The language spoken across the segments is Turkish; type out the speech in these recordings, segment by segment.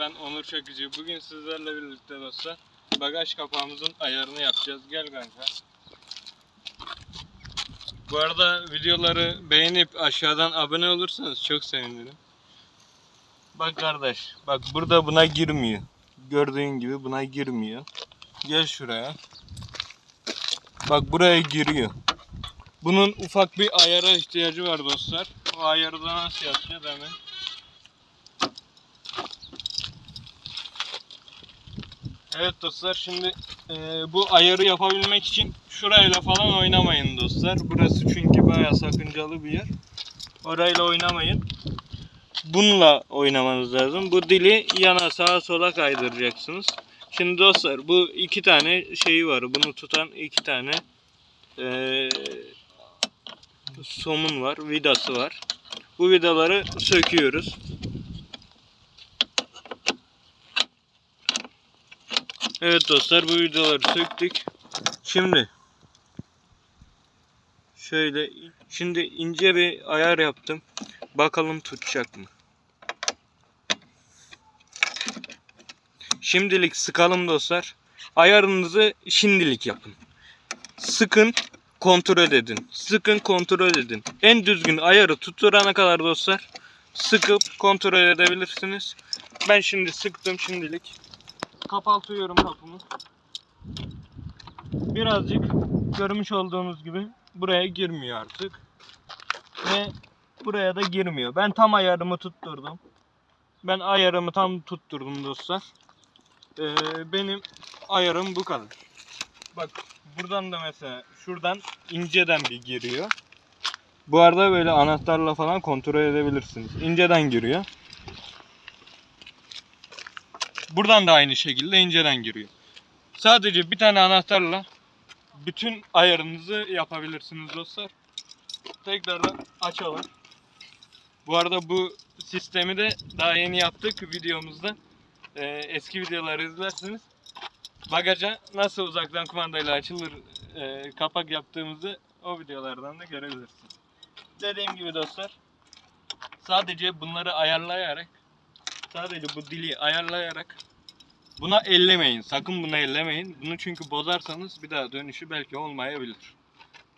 ben Onur Çakıcı. Bugün sizlerle birlikte dostlar bagaj kapağımızın ayarını yapacağız. Gel kanka. Bu arada videoları beğenip aşağıdan abone olursanız çok sevinirim. Bak kardeş, bak burada buna girmiyor. Gördüğün gibi buna girmiyor. Gel şuraya. Bak buraya giriyor. Bunun ufak bir ayara ihtiyacı var dostlar. O ayarı da nasıl yapacağız hemen. Evet dostlar şimdi e, bu ayarı yapabilmek için şurayla falan oynamayın dostlar. Burası çünkü bayağı sakıncalı bir yer. Orayla oynamayın. Bununla oynamanız lazım. Bu dili yana sağa sola kaydıracaksınız. Şimdi dostlar bu iki tane şeyi var. Bunu tutan iki tane e, somun var. Vidası var. Bu vidaları söküyoruz. Evet dostlar bu vidaları söktük. Şimdi şöyle şimdi ince bir ayar yaptım. Bakalım tutacak mı? Şimdilik sıkalım dostlar. Ayarınızı şimdilik yapın. Sıkın, kontrol edin. Sıkın, kontrol edin. En düzgün ayarı tutturana kadar dostlar sıkıp kontrol edebilirsiniz. Ben şimdi sıktım şimdilik. Kapatıyorum kapımı. Birazcık görmüş olduğunuz gibi buraya girmiyor artık. Ve buraya da girmiyor. Ben tam ayarımı tutturdum. Ben ayarımı tam tutturdum dostlar. Ee, benim ayarım bu kadar. Bak buradan da mesela şuradan inceden bir giriyor. Bu arada böyle anahtarla falan kontrol edebilirsiniz. İnceden giriyor. Buradan da aynı şekilde inceden giriyor. Sadece bir tane anahtarla bütün ayarınızı yapabilirsiniz dostlar. Tekrardan açalım. Bu arada bu sistemi de daha yeni yaptık videomuzda. Ee, eski videoları izlersiniz. Bagaja nasıl uzaktan kumandayla açılır e, kapak yaptığımızı o videolardan da görebilirsiniz. Dediğim gibi dostlar sadece bunları ayarlayarak sadece bu dili ayarlayarak buna ellemeyin. Sakın buna ellemeyin. Bunu çünkü bozarsanız bir daha dönüşü belki olmayabilir.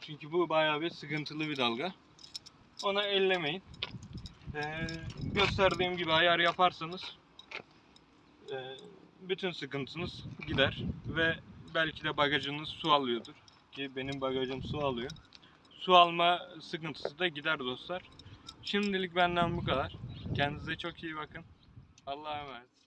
Çünkü bu bayağı bir sıkıntılı bir dalga. Ona ellemeyin. Ee, gösterdiğim gibi ayar yaparsanız e, bütün sıkıntınız gider ve belki de bagajınız su alıyordur ki benim bagajım su alıyor. Su alma sıkıntısı da gider dostlar. Şimdilik benden bu kadar. Kendinize çok iyi bakın. الله معك